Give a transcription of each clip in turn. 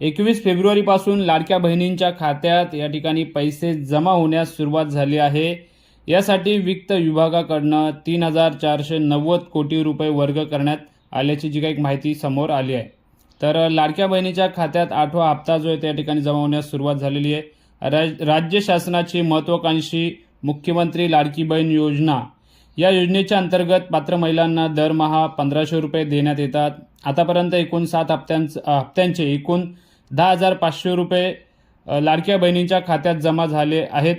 एकवीस फेब्रुवारीपासून लाडक्या बहिणींच्या खात्यात या ठिकाणी पैसे जमा होण्यास सुरुवात झाली आहे. यासाठी वित्त विभागाकडनं तीन हजार चारशे नव्वद कोटी रुपये वर्ग करण्यात आल्याची जी काही माहिती समोर आली आहे. तर लाडक्या बहिणीच्या खात्यात आठवा हप्ता जो आहे त्या ठिकाणी जमा होण्यास सुरुवात झालेली आहे. राज राज्य शासनाची महत्त्वाकांक्षी मुख्यमंत्री लाडकी बहीण योजना. या योजनेच्या अंतर्गत पात्र महिलांना दरमहा पंधराशे रुपये देण्यात येतात. आतापर्यंत एकूण सात हप्त्यांच हप्त्यांचे एकूण दहा हजार पाचशे रुपये लाडक्या बहिणींच्या खात्यात जमा झाले आहेत.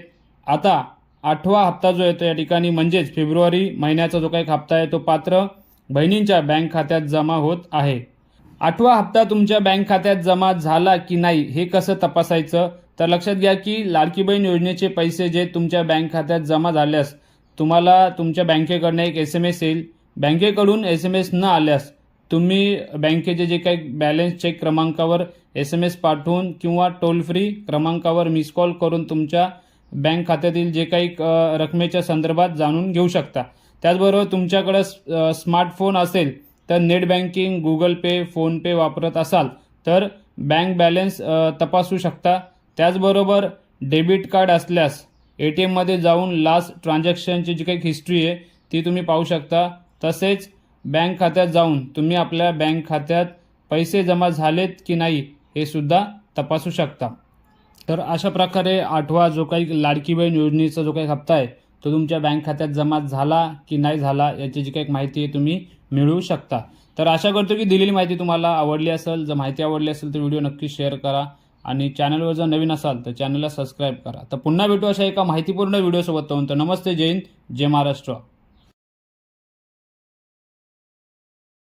आता आठवा हप्ता जो येतो या ठिकाणी म्हणजेच फेब्रुवारी महिन्याचा जो काही हप्ता आहे तो पात्र बहिणींच्या बँक खात्यात जमा होत आहे. आठवा हप्ता तुमच्या बँक खात्यात जमा झाला की नाही हे कसं तपासायचं? तर लक्षात घ्या की लाडकी बहीण योजनेचे पैसे जे तुमच्या बँक खात्यात जमा झाल्यास तुम्हाला तुमच्या बँकेकडनं एक एस एम एस येईल. बँकेकडून एस एम एस न आल्यास तुम्ही बँकेचे जे काही बॅलन्स चेक क्रमांकावर एस एम एस पाठवून किंवा टोल फ्री क्रमांकावर मिस कॉल करून तुमच्या बँक खात्यातील जे काही रकमेच्या संदर्भात जाणून घेऊ शकता. त्याचबरोबर तुमच्याकडं स्मार्टफोन असेल तर net banking Google Pay PhonePe वापरत असाल तर बँक बॅलन्स तपासू शकता. त्याचबरोबर डेबिट कार्ड असल्यास ए टी एममध्ये जाऊन लास्ट ट्रान्झॅक्शनची जी काही हिस्ट्री आहे ती तुम्ही पाहू शकता. तसेच बँक खात्यात जाऊन तुम्ही आपल्या बँक खात्यात पैसे जमा झालेत की नाही हे सुद्धा तपासू शकता. तर अशा प्रकारे आठवा जो काही लाडकी बहीण योजनेचा जो काही हप्ता आहे तो तुमच्या बँक खात्यात जमा झाला की नाही झाला याची जी काही माहिती आहे तुम्ही मिळवू शकता. तर आशा करतो की दिलेली माहिती तुम्हाला आवडली असेल जर माहिती आवडली असेल तर व्हिडिओ नक्की शेअर करा आणि चॅनलवर जर नवीन असाल तर चॅनलला सबस्क्राईब करा. तर पुन्हा भेटू अशा एका माहितीपूर्ण व्हिडिओसोबत तर नमस्ते जय हिंद जय महाराष्ट्र.